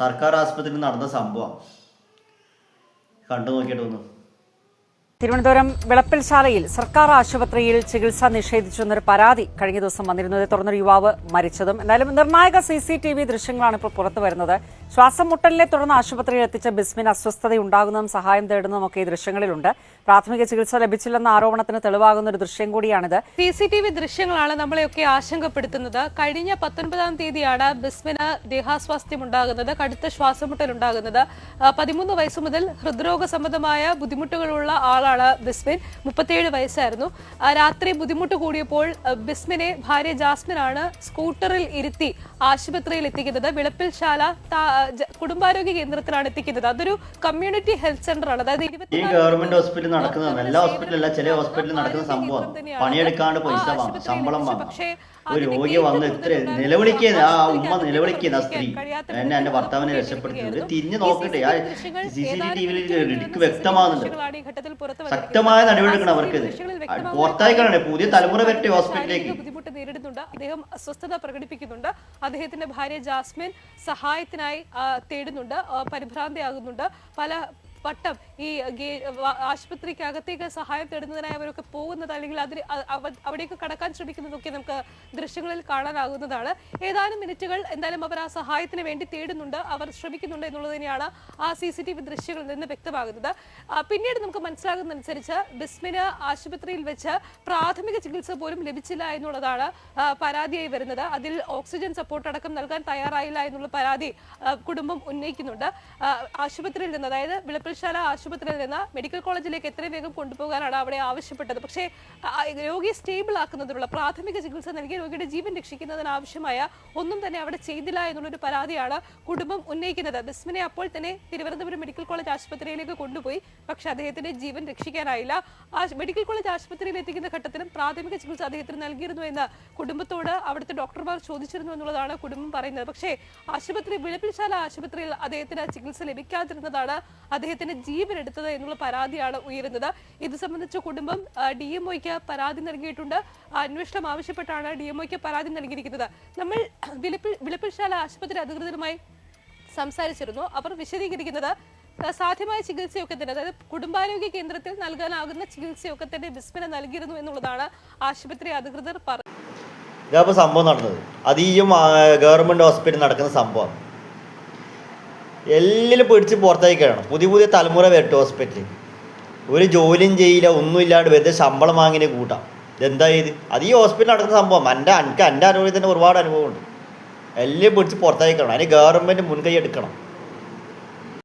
സർക്കാർ ആസ്പത്രിയിൽ നടന്ന സംഭവം. കണ്ടു നോക്കിയിട്ട് വന്നു തിരുവനന്തപുരം വിളപ്പിൽശാലയിൽ സർക്കാർ ആശുപത്രിയിൽ ചികിത്സ നിഷേധിച്ചു എന്നൊരു പരാതി കഴിഞ്ഞ ദിവസം വന്നിരുന്നതേ തുടർന്നൊരു യുവാവ് മരിച്ചതും. എന്തായാലും നിർണായക സി സി ടി വി ദൃശ്യങ്ങളാണ് ഇപ്പോൾ പുറത്തു വരുന്നത് ശ്വാസം മുട്ടലിനെ തുടർന്ന് ആശുപത്രിയിൽ എത്തിച്ച ബിസ്മിന് അസ്വസ്ഥതയുണ്ടാകുന്നതും സഹായം തേടുന്നതും ഒക്കെ ഈ ദൃശ്യങ്ങളിലുണ്ട്. പ്രാഥമിക ചികിത്സ ലഭിച്ചില്ലെന്ന ആരോപണത്തിന് തെളിവാകുന്ന ഒരു ദൃശ്യം കൂടിയാണിത്. സി സി ടി വി ദൃശ്യങ്ങളാണ് നമ്മളെയൊക്കെ ആശങ്കപ്പെടുത്തുന്നത്. കഴിഞ്ഞ പത്തൊൻപതാം തീയതിയാണ് ബിസ്മിന് ദേഹാസ്വാസ്ഥ്യം ഉണ്ടാകുന്നത് കടുത്ത ശ്വാസമുട്ടൽ ഉണ്ടാകുന്നത് പതിമൂന്ന് വയസ്സ് മുതൽ ഹൃദ്രോഗ സംബന്ധമായ ബുദ്ധിമുട്ടുകളുള്ള ആളാണ് ബിസ്മിൻ. മുപ്പത്തിയേഴ് വയസ്സായിരുന്നു. രാത്രി ബുദ്ധിമുട്ട് കൂടിയപ്പോൾ ബിസ്മിനെ ഭാര്യ ജാസ്മിനാണ് സ്കൂട്ടറിൽ ഇരുത്തി ആശുപത്രിയിൽ എത്തിക്കുന്നത്. വിളപ്പിൽശാല കുടുംബാരോഗ്യ കേന്ദ്രത്തിലാണ് എത്തിക്കുന്നത്. അതൊരു കമ്മ്യൂണിറ്റി ഹെൽത്ത് സെന്റർ ആണ്. അതായത് ഈ ഗവൺമെന്റ് ഹോസ്പിറ്റലിൽ നടക്കുന്നതാണ് എല്ലാ ഹോസ്പിറ്റലല്ല ചില ഹോസ്പിറ്റലിൽ നടക്കുന്ന സംഭവം പണിയെടുക്കാണ്ട് പൈസ വാങ്ങും ശമ്പളം വാങ്ങും. ഒരു രോഗി വന്ന് ഇത്ര നിലവിളിക്കുന്ന ആ ഉമ്മ നിലവിളിക്കുന്ന ആ സ്ത്രീ. എന്നെ എന്റെ ഭർത്താവിനെ രക്ഷപ്പെടുത്തുന്നത് തിരിഞ്ഞു നോക്കട്ടെ ആ സി സി ടി വിയിൽ ഇടുക്ക് വ്യക്തമാകുന്നുണ്ട് ശക്തമായ നടപടി എടുക്കണം അവർക്ക് ഇത്. പുറത്തായിക്കാണ് പുതിയ തലമുറ വരട്ടെ ഹോസ്പിറ്റലിലേക്ക് അദ്ദേഹം അസ്വസ്ഥത പ്രകടിപ്പിക്കുന്നുണ്ട്. അദ്ദേഹത്തിന്റെ ഭാര്യ ജാസ്മിൻ സഹായത്തിനായി തേടുന്നുണ്ട്. പരിഭ്രാന്തയാകുന്നുണ്ട്. പല വട്ടം ഈ ആശുപത്രിക്ക് അകത്തേക്ക് സഹായം തേടുന്നതിനായി അവരൊക്കെ പോകുന്നത് അല്ലെങ്കിൽ അതിന് അ- അവ- അവിടേക്ക് കടക്കാൻ ശ്രമിക്കുന്നതൊക്കെ നമുക്ക് ദൃശ്യങ്ങളിൽ കാണാനാകുന്നതാണ്. ഏതാനും മിനിറ്റുകൾ എന്തായാലും അവർ ആ സഹായത്തിന് വേണ്ടി തേടുന്നുണ്ട്. അവർ ശ്രമിക്കുന്നുണ്ട് എന്നുള്ളത് തന്നെയാണ് ആ സി സി ടി വി ദൃശ്യങ്ങളിൽ നിന്ന് വ്യക്തമാകുന്നത്. പിന്നീട് നമുക്ക് മനസ്സിലാകുന്നതനുസരിച്ച് ബിസ്മിന് ആശുപത്രിയിൽ വെച്ച് പ്രാഥമിക ചികിത്സ പോലും ലഭിച്ചില്ല എന്നുള്ളതാണ് പരാതിയായി വരുന്നത്. അതിൽ ഓക്സിജൻ സപ്പോർട്ട് അടക്കം നൽകാൻ തയ്യാറായില്ല എന്നുള്ള പരാതി കുടുംബം ഉന്നയിക്കുന്നുണ്ട്. ആശുപത്രിയിൽ നിന്ന് അതായത് വിളപ്പിൽശാല ആശുപത്രിയിൽ നിന്ന് മെഡിക്കൽ കോളേജിലേക്ക് എത്രയും വേഗം കൊണ്ടുപോകാനാണ് അവിടെ ആവശ്യപ്പെട്ടത്. പക്ഷേ രോഗിയെ സ്റ്റേബിൾ ആക്കുന്നതിനുള്ള പ്രാഥമിക ചികിത്സ നൽകി രോഗിയുടെ ജീവൻ രക്ഷിക്കുന്നതിന് ആവശ്യമായ ഒന്നും തന്നെ അവിടെ ചെയ്തില്ല എന്നുള്ളൊരു പരാതിയാണ് കുടുംബം ഉന്നയിക്കുന്നത്. ബിസ്മിനെ അപ്പോൾ തന്നെ തിരുവനന്തപുരം മെഡിക്കൽ കോളേജ് ആശുപത്രിയിലേക്ക് കൊണ്ടുപോയി. പക്ഷെ അദ്ദേഹത്തിന്റെ ജീവൻ രക്ഷിക്കാനായില്ല. മെഡിക്കൽ കോളേജ് ആശുപത്രിയിൽ എത്തിക്കുന്ന ഘട്ടത്തിലും പ്രാഥമിക ചികിത്സ അദ്ദേഹത്തിന് നൽകിയിരുന്നു എന്ന് കുടുംബത്തോട് അവിടുത്തെ ഡോക്ടർമാർ ചോദിച്ചിരുന്നു എന്നുള്ളതാണ് കുടുംബം പറയുന്നത്. പക്ഷേ ആശുപത്രി വിളപ്പിൽശാല ആശുപത്രിയിൽ അദ്ദേഹത്തിന് ചികിത്സ ലഭിക്കാതിരുന്നതാണ് അദ്ദേഹത്തിന്റെ ജീവൻ എടുത്തത് എന്നുള്ള പരാതിയാണ് ഉയരുന്നത്. ഇത് സംബന്ധിച്ച് കുടുംബം ഡി എം പരാതി നൽകിയിട്ടുണ്ട്. അന്വേഷണം ആവശ്യപ്പെട്ടാണ് ഡി എം പരാതി നൽകിയിരിക്കുന്നത്. നമ്മൾ വിളപ്പിൽ ആശുപത്രി അധികൃതരുമായി സംസാരിച്ചിരുന്നു. അവർ വിശദീകരിക്കുന്നത് സാധ്യമായ ചികിത്സയൊക്കെ തന്നെ അതായത് കുടുംബാരോഗ്യ കേന്ദ്രത്തിൽ നൽകാനാകുന്ന ചികിത്സയൊക്കെ തന്നെ ബിസ്മിന് നൽകിയിരുന്നു എന്നുള്ളതാണ് ആശുപത്രി അധികൃതർ പറഞ്ഞത്. ഇതാ സംഭവം നടന്നത്. അതീയം ഗവൺമെന്റ് ഹോസ്പിറ്റലിൽ നടക്കുന്ന സംഭവം. എല്ലാം പിടിച്ച് പുറത്തേക്ക് കിടണം പുതിയ പുതിയ തലമുറ വരട്ടെ ഹോസ്പിറ്റലിൽ. ഒരു ജോലിയും ചെയ്യില്ല ഒന്നുമില്ലാണ്ട് വെറുതെ ശമ്പളം വാങ്ങിനെ കൂട്ടാം. ഇതെന്താ ഇത്? അത് ഈ ഹോസ്പിറ്റലിൽ നടക്കുന്ന സംഭവം. എന്റെ എനിക്ക് എന്റെ ആരോഗ്യത്തിന് ഒരുപാട് അനുഭവമുണ്ട്. എല്ലാം പിടിച്ച് പുറത്തേക്ക് കിടണം അതിന് ഗവൺമെന്റ് മുൻകൈ എടുക്കണം.